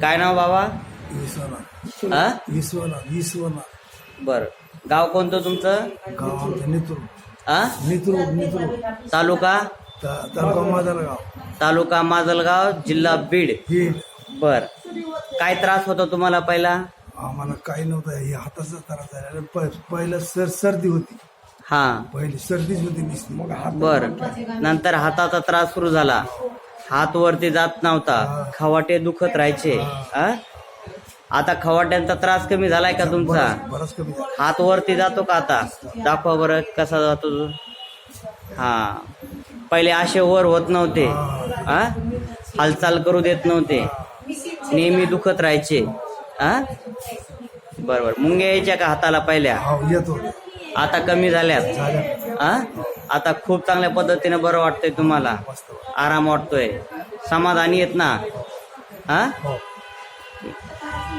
काय नाव बाबा? विश्वनाथ. हा? विश्वनाथ विश्वनाथ. बर. गाव कोणतं तुमचं? गाव आमचं नितरू. हा? नितरू नितरू. तालुका? ता- तालुका माझाला गाव तालुका माजलगाव जिल्हा बीड. ही बर. काय त्रास होता तुम्हाला पहिला? आम्हाला काही नव्हतं. हे हाताचा त्रास झाला. प- पहिलं सर सर्दी होती. हा. पहिली सर्दीच होती नुसती. मग हात बर. नंतर हाताचा त्रास सुरू झाला. हात वरती जात नव्हता. खवाटे दुखत राहायचे. हा? आता खवाट्यांचा त्रास कमी झालाय का तुमचा? बराच कमी झाला हात वरती जातो का आता? दाखवा बरं कसा जातो तो. हा. पहिले असे वर होत नव्हते. हा हालचाल करू देत नव्हते. नेहमी दुखत राहायचे. हा बरोबर मुंग्या यायच्या का हाताला पहिल्या? हा येत. आता कमी झाल्यात. झाल्या हा आता खूप चांगल्या पद्धतीने बरं वाटतंय तुम्हाला. आराम वाटतोय. समाधानी येत ना? हा. हो.